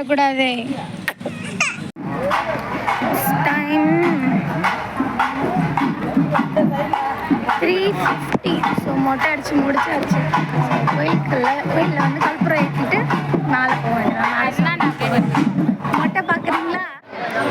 வரக்கூடாது. Time three fifty so மொட்டை அடித்து முடிச்சாச்சு. கோயிலுக்குள்ள கோயிலில் வந்து கற்பூரம் ஏற்றிட்டு மேலே போக வேண்டியதான் மொட்டை பார்க்குறீங்களா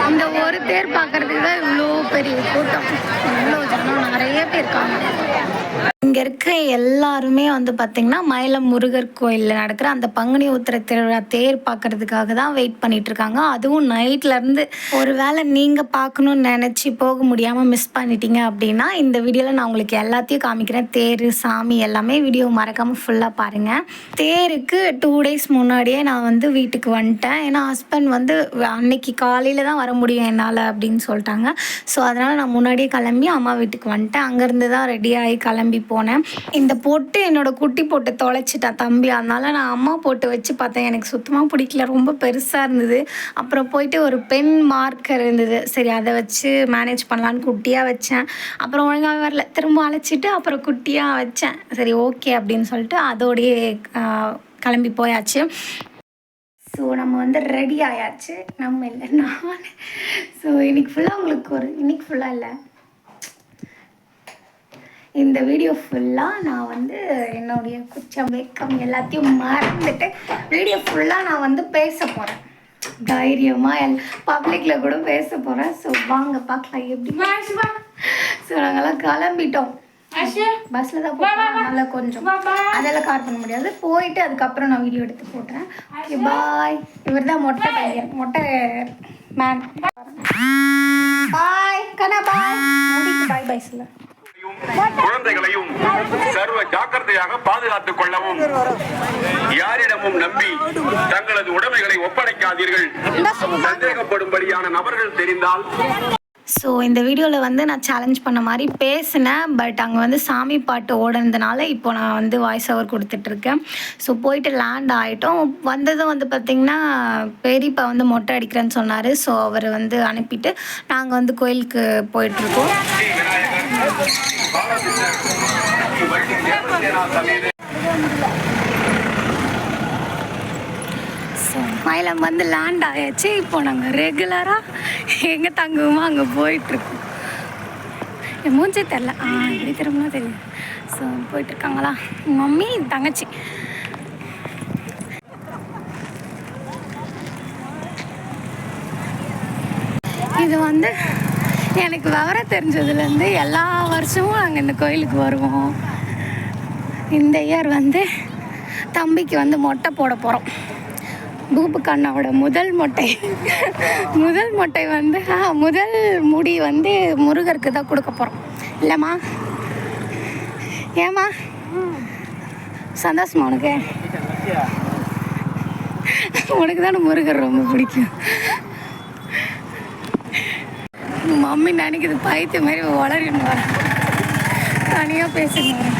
இந்த ஒரு தேர் பார்க்கறதுக்கு தான் இவ்வளோ பெரிய கூட்டம். இவ்வளோ ஜனம் நிறைய பேர் இருக்காங்க. இங்கே இருக்க எல்லாருமே வந்து பார்த்திங்கன்னா மயிலம் முருகர் கோயிலில் நடக்கிற அந்த பங்குனி உத்திர திருவிழா தேர் பார்க்கறதுக்காக தான் வெயிட் பண்ணிட்டு இருக்காங்க அதுவும் நைட்லேருந்து ஒரு வேளை நீங்கள் பார்க்கணுன்னு நினச்சி போக முடியாமல் மிஸ் பண்ணிட்டீங்க அப்படின்னா இந்த வீடியோவில் நான் உங்களுக்கு எல்லாத்தையும் காமிக்கிறேன். தேர் சாமி எல்லாமே வீடியோ மறக்காமல் ஃபுல்லாக பாருங்கள் தேருக்கு டூ டேஸ் முன்னாடியே நான் வந்து வீட்டுக்கு வந்துட்டேன். ஏன்னா ஹஸ்பண்ட் வந்து அன்னைக்கு காலையில் தான் வர முடியும் என்னால் அப்படின்னு சொல்லிட்டாங்க. ஸோ அதனால் நான் முன்னாடியே கிளம்பி அம்மா வீட்டுக்கு வந்துட்டேன். அங்கேருந்து தான் ரெடி ஆகி கிளம்பி போனேன். போனேன். இந்த பொட்டு என்னோட குட்டி போட்டு தொலைச்சிட்டா தம்பி. அதனால நான் அம்மா போட்டு வச்சு பார்த்தேன். எனக்கு சுத்தமாக பிடிக்கல. ரொம்ப பெருசாக இருந்தது. அப்புறம் போயிட்டு ஒரு பென் மார்க்கர் இருந்தது. சரி அதை வச்சு மேனேஜ் பண்ணலான்னு குட்டியாக வச்சேன். அப்புறம் ஒழுங்காக வரல. திரும்ப அழைச்சிட்டு அப்புறம் குட்டியாக வச்சேன். சரி ஓகே அப்படின்னு சொல்லிட்டு அதோடையே கிளம்பி போயாச்சு. ஸோ நம்ம வந்து ரெடி ஆயாச்சு. நம்ம இல்லை நான். ஸோ இன்னைக்கு ஃபுல்லாக உங்களுக்கு ஒரு இன்னைக்கு ஃபுல்லாக இல்லை? இந்த வீடியோ ஃபுல்லாக நான் வந்து என்னுடைய குச்சம் வெக்கம் எல்லாத்தையும் மறந்துட்டு வீடியோ ஃபுல்லாக நான் வந்து பேச போகிறேன் தைரியமாக எல் பப்ளிக்கில் கூட பேச போகிறேன் ஸோ வாங்க பார்க்கலாம் எப்படி. ஸோ நாங்கெல்லாம் கிளம்பிட்டோம். பஸ்ஸில் தான் போகிறோம் அதனால கொஞ்சம் அதெல்லாம் கார் பண்ண முடியாது. போயிட்டு அதுக்கப்புறம் நான் வீடியோ எடுத்து போட்டுறேன். ஓகே பாய் இவர் தான் மொட்டை பையன். மொட்டை மேன் பாய் கண்ணா பாய் முடிக்கு பாய் பாய் சொல்ல குழந்தைகளையும் சர்வ ஜாக்கிரதையாக பாதுகாத்துக் கொள்ளவும். யாரிடமும் நம்பி தங்களது உடைமைகளை ஒப்படைக்காதீர்கள். சந்தேகப்படும்படியான நபர்கள் தெரிந்தால். ஸோ இந்த வீடியோவில் வந்து நான் சேலஞ்ச் பண்ண மாதிரி பேசினேன். பட் அங்கே வந்து சாமி பாட்டு ஓடுனதுனால இப்போ நான் வந்து வாய்ஸ் ஓவர் கொடுத்துட்ருக்கேன். ஸோ போயிட்டு லேண்ட் ஆகிட்டோம் வந்ததும் வந்து பார்த்திங்கன்னா பெரியப்பா வந்து மொட்டை அடிக்கிறேன்னு சொன்னார். ஸோ அவர் வந்து அனுப்பிட்டு நாங்கள் வந்து கோயிலுக்கு போயிட்டுருக்கோம் மயிலம் வந்து லேண்ட் ஆயாச்சு. இப்போ நாங்கள் ரெகுலராக எங்கே தங்குவோமோ அங்கே போயிட்டுருக்கோம். என் மூஞ்சே தெரில ஆ இப்படி திரும்பலாம் தெரியும் ஸோ போயிட்டுருக்காங்களா? மம்மி தங்கச்சி. இது வந்து எனக்கு விவரம் தெரிஞ்சதுலேருந்து எல்லா வருஷமும் நாங்கள் இந்த கோயிலுக்கு வருவோம். இந்த இயர் வந்து தம்பிக்கு வந்து மொட்டை போட போகிறோம் பூப்பு கண்ணாவோட முதல் மொட்டை. முதல் மொட்டை வந்து ஆ முதல் முடி வந்து முருகருக்கு தான் கொடுக்க போகிறோம் இல்லைம்மா? ஏம்மா? சந்தோஷமா உனக்கு? உனக்கு தானே முருகர் ரொம்ப பிடிக்கும். மம்மி நினைக்குது பைத்திய மாதிரி வளரின்னு வரேன் தனியாக பேசணும்.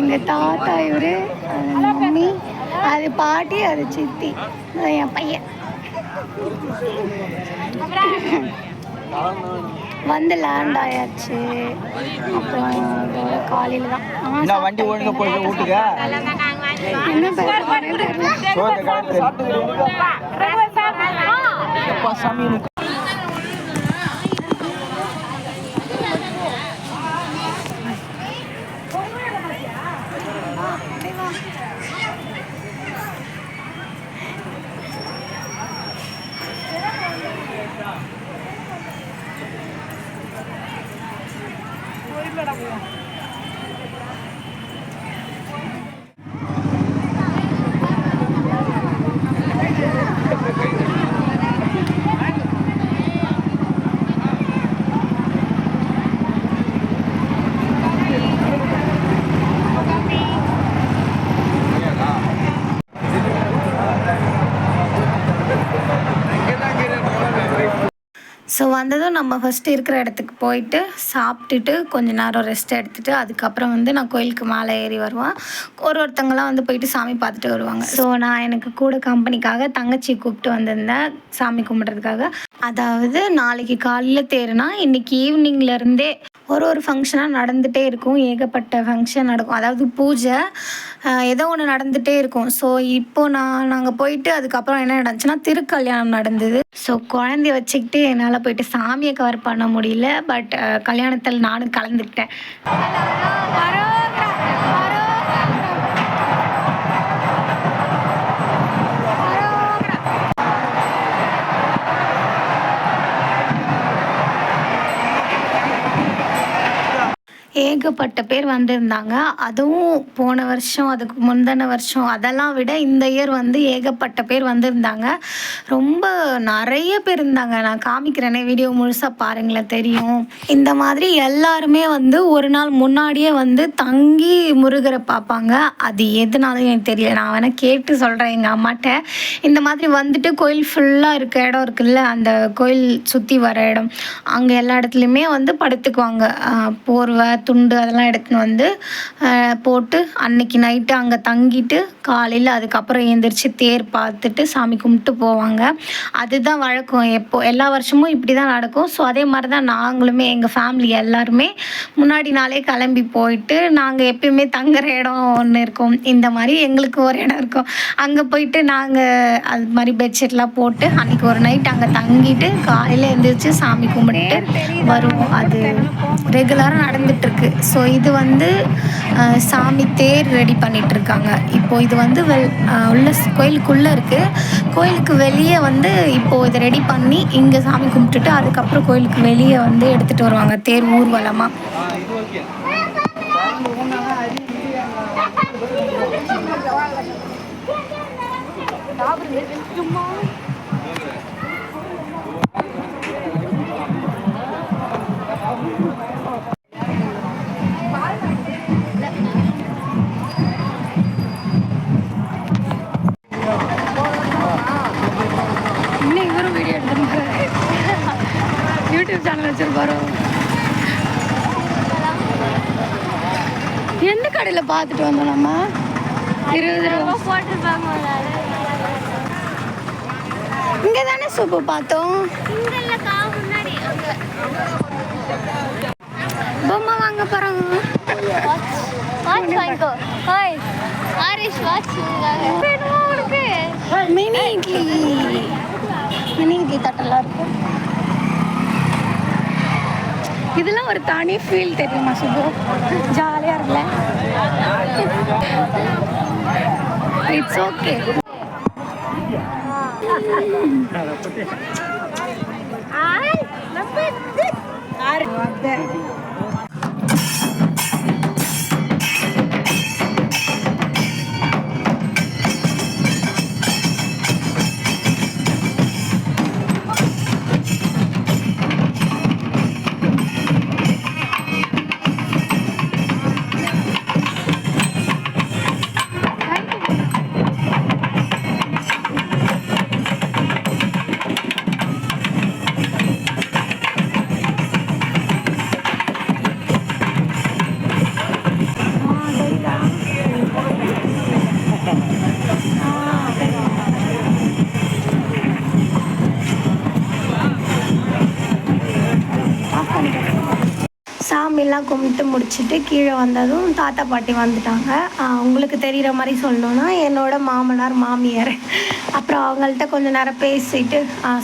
எங்கள் தாத்தா இவரு அது மம்மி அது பாட்டி அது சித்தி. என் பையன். வந்து லேண்ட் ஆயாச்சு. அப்புறம் இதோட காலையில் தான். வண்டி ஒழுங்கா போயிட்டு வீட்டுக்கு என்ன சாமி எனக்கு ஸோ வந்ததும் நம்ம ஃபஸ்ட்டு இருக்கிற இடத்துக்கு போயிட்டு சாப்பிட்டுட்டு கொஞ்ச நேரம் ரெஸ்ட் எடுத்துட்டு அதுக்கப்புறம் வந்து நான் கோயிலுக்கு மேலே ஏறி வருவேன். ஒரு ஒருத்தங்களாம் வந்து போயிட்டு சாமி பார்த்துட்டு வருவாங்க. ஸோ நான் எனக்கு கூட கம்பெனிக்காக தங்கச்சி கூப்பிட்டு வந்திருந்தேன். சாமி கும்பிட்றதுக்காக. அதாவது நாளைக்கு காலையில் தேருனா இன்னைக்கு ஈவினிங்லேருந்தே ஒரு ஒரு ஃபங்க்ஷனாக நடந்துகிட்டே இருக்கும். ஏகப்பட்ட ஃபங்க்ஷன் நடக்கும். அதாவது பூஜை ஏதோ ஒன்று நடந்துகிட்டே இருக்கும். ஸோ இப்போ நான் நாங்கள் போயிட்டு அதுக்கப்புறம் என்ன நடந்துச்சுன்னா திருக்கல்யாணம் நடந்தது. ஸோ குழந்தைய வச்சுக்கிட்டு என்னால் போயிட்டு சாமியை கவர் பண்ண முடியல. பட் கல்யாணத்தில் நானும் கலந்துக்கிட்டேன். ஏகப்பட்ட பேர் வந்திருந்தாங்க. அதுவும் போன வருஷம் அதுக்கு முந்தின வருஷம் அதெல்லாம் விட இந்த இயர் வந்து ஏகப்பட்ட பேர் வந்திருந்தாங்க. ரொம்ப நிறைய பேர் இருந்தாங்க. நான் காமிக்கிறேனே வீடியோ முழுசாக பாருங்களேன் தெரியும். இந்த மாதிரி எல்லாருமே வந்து ஒரு நாள் முன்னாடியே வந்து தங்கி முருகரை பார்ப்பாங்க. அது எதுனாலும் எனக்கு தெரியல. நான் வேணால் கேட்டு சொல்கிறேன் எங்கள் அம்மாட்ட. இந்த மாதிரி வந்துட்டு கோயில் ஃபுல்லாக இருக்க இடம் இருக்குல்ல அந்த கோயில் சுற்றி வர இடம். அங்கே எல்லா இடத்துலையுமே வந்து படுத்துக்குவாங்க. போர்வை துண்டு அதெல்லாம் எடுத்துன்னு வந்து போட்டு அன்னைக்கு நைட்டு அங்கே தங்கிட்டு காலையில் அதுக்கப்புறம் எழுந்திரிச்சு தேர் பார்த்துட்டு சாமி கும்பிட்டு போவாங்க. அதுதான் வழக்கம் எப்போ எல்லா வருஷமும் இப்படி தான் நடக்கும். ஸோ அதே மாதிரி தான் நாங்களுமே எங்கள் ஃபேமிலி எல்லாருமே முன்னாடி நாளே கிளம்பி போயிட்டு நாங்கள் எப்பயுமே தங்குற இடம் ஒன்று இருக்கும். இந்த மாதிரி எங்களுக்கு ஒரு இடம் இருக்கும். அங்கே போயிட்டு நாங்கள் அது மாதிரி பெட்ஷீட்லாம் போட்டு அன்னைக்கு ஒரு நைட் அங்கே தங்கிட்டு காலையில் எழுந்திரிச்சு சாமி கும்பிட்டு வருவோம். அது ரெகுலராக நடந்துட்டு இருக்கு. ஸோ இது வந்து சாமி தேர் ரெடி பண்ணிட்டு இருக்காங்க இப்போ இது வந்து வெல் உள்ள கோயிலுக்குள்ளே இருக்கு. கோயிலுக்கு வெளியே வந்து இப்போ இதை ரெடி பண்ணி இங்கே சாமி கும்பிட்டுட்டு அதுக்கப்புறம் கோயிலுக்கு வெளியே வந்து எடுத்துகிட்டு வருவாங்க. தேர் ஊர்வலமாக சும்மா. வச்சிருப்பாரோ எந்த கடையில் பார்த்துட்டு வந்தோம் நம்ம? இருபது ரூபா. இங்கே தானே சூப்பு பார்த்தோம். பொம்மை வாங்க போகிறாங்க வாட்ச் வாங்கிக்கோ. ஹாய் ஆரிஷ் வாட்ச் வேணுமா உனக்கு? மினி இட்லி. மினி இட்லி தட்டெல்லாம் இருக்கும் இதெல்லாம் ஒரு தனி ஃபீல் தெரியுமா சுபு? ஜாலியாக இருக்குல்ல? இட்ஸ் ஓகே ஆய் சாமிலாம் கும்பிட்டு முடிச்சுட்டு கீழே வந்ததும் தாத்தா பாட்டி வந்துட்டாங்க. உங்களுக்கு தெரிகிற மாதிரி சொல்லணுன்னா என்னோடய மாமனார் மாமியார். அப்புறம் அவங்கள்ட்ட கொஞ்சம் நேரம் பேசிட்டு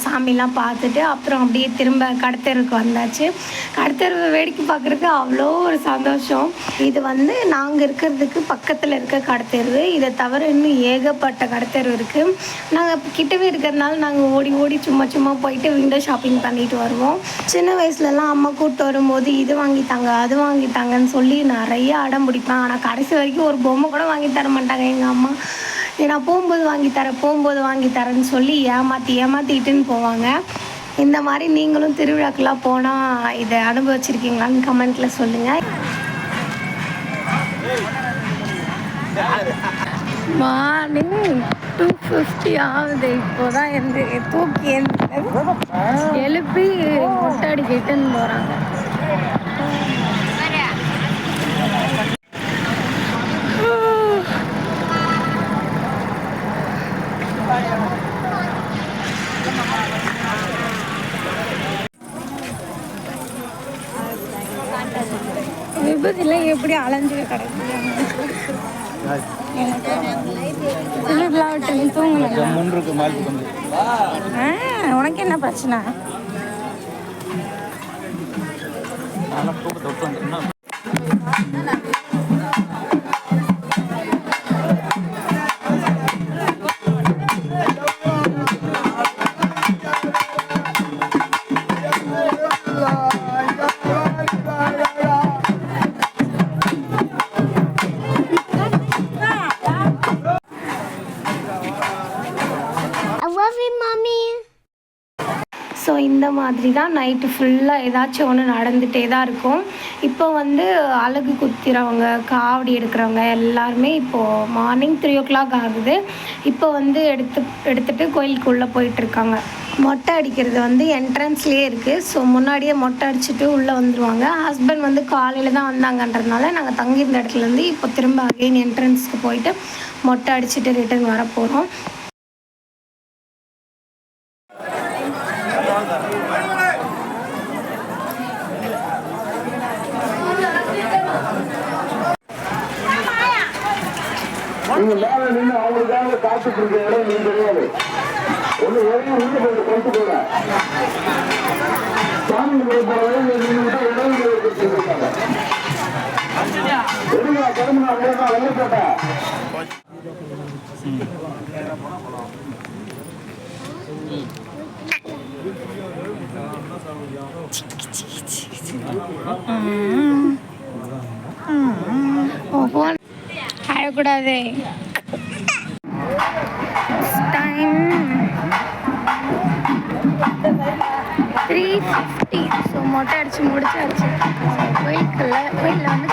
சாமிலாம் பார்த்துட்டு அப்புறம் அப்படியே திரும்ப கடத்தெருவுக்கு வந்தாச்சு. கடத்தெருவை வேடிக்கை பார்க்குறதுக்கு அவ்வளோ ஒரு சந்தோஷம். இது வந்து நாங்கள் இருக்கிறதுக்கு பக்கத்தில் இருக்க கடத்தெருவு. இதை தவிர இன்னும் ஏகப்பட்ட கடத்தெரு இருக்குது நாங்கள் கிட்டவே இருக்கிறதுனால நாங்கள் ஓடி ஓடி சும்மா சும்மா போயிட்டு விண்டோ ஷாப்பிங் பண்ணிட்டு வருவோம். சின்ன வயசுலலாம் அம்மா கூப்பிட்டு வரும்போது இது வாங்கித்தாங்க அது வாங்கித்தாங்கன்னு சொல்லி நிறைய அடம் பிடிப்பேன் ஆனால் கடைசி வரைக்கும் ஒரு பொம்மை கூட வாங்கி தர மாட்டாங்க எங்கள் அம்மா. ஏன்னா போகும்போது வாங்கி தரேன் போகும்போது வாங்கி தரேன்னு சொல்லி ஏமாற்றி ஏமாற்றிட்டுன்னு போவாங்க. இந்த மாதிரி நீங்களும் திருவிழாக்கெல்லாம் போனால் இதை அனுபவிச்சிருக்கீங்களான்னு கமெண்ட்டில் சொல்லுங்கள் மார்னிங் டூ ஃபிஃப்டி ஆகுது. இப்போதான் எந்த தூக்கி எழுந்து எழுப்பி முட்டாடி அடிக்கிட்டுன்னு போகிறாங்க அலைஞ்சு கிடக்கு? இல்லைங்களா விட்டு தூங்கல. முன் இருக்கு மாற்றி வந்து உனக்கு என்ன பிரச்சனை? மாதிரி தான் நைட்டு ஃபுல்லாக ஏதாச்சும் ஒன்று நடந்துகிட்டே தான் இருக்கும். இப்போ வந்து அழகு குத்திறவங்க காவடி எடுக்கிறவங்க எல்லாருமே இப்போது மார்னிங் த்ரீ ஓ கிளாக் ஆகுது. இப்போ வந்து எடுத்து எடுத்துகிட்டு கோயிலுக்குள்ளே போயிட்டுருக்காங்க. மொட்டை அடிக்கிறது வந்து என்ட்ரன்ஸ்லேயே இருக்குது ஸோ முன்னாடியே மொட்டை அடிச்சுட்டு உள்ளே வந்துடுவாங்க ஹஸ்பண்ட் வந்து காலையில் தான் வந்தாங்கன்றதுனால நாங்கள் தங்கியிருந்த இடத்துலேருந்து இப்போ திரும்ப அகைன் என்ட்ரன்ஸ்க்கு போயிட்டு மொட்டை அடிச்சுட்டு ரிட்டர்ன் வர போகிறோம் ஒண்ணு இறங்கி உள்ள போய் கொண்டு சாமி இடம் வெளில அழக்கூடாது மொட்டை அடித்து முடிச்சாச்சு. கோயிலுக்குள்ள கோயிலில் வந்து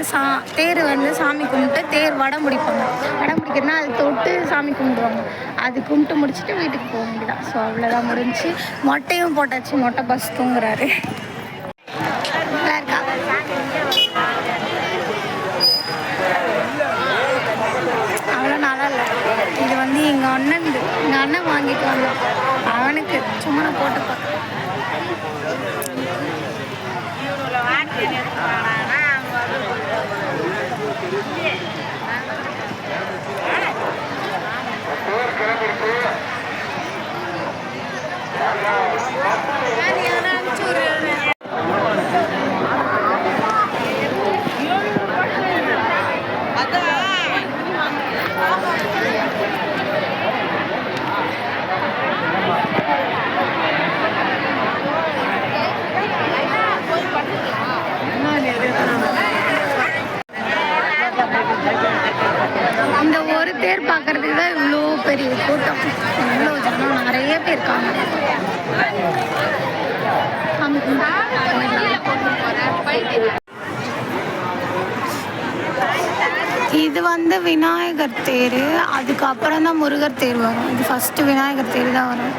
தேர் சா தேர் வந்து சாமி கும்பிட்டு தேர் வடை முடிப்பாங்க. வடை முடிக்கிறதுனா அது தொட்டு சாமி கும்பிடுவாங்க. அது கும்பிட்டு முடிச்சுட்டு வீட்டுக்கு போக வேண்டியதான் ஸோ அவ்வளோதான் முடிஞ்சு. மொட்டையும் போட்டாச்சு. மொட்டை பஸ் தூங்குறாரு. அவ்வளோ நல்லா இல்லை. இது வந்து எங்கள் அண்ணன் எங்கள் அண்ணன் வாங்கிட்டு வந்தான். அவனுக்கு சும்மா நான் போட்டு பார்த்தேன் இந்த ஒரு தேர் பார்க்கறதுக்கு தான் இவ்வளோ பெரிய கூட்டம் இவ்வளோ ஜனம் நிறைய பேர் இருக்காங்க சாமி கும்பிட்டு இது வந்து விநாயகர் தேர் அதுக்கப்புறம் தான் முருகர் தேர் வரும். இது ஃபஸ்ட்டு விநாயகர் தேர் தான் வரும்.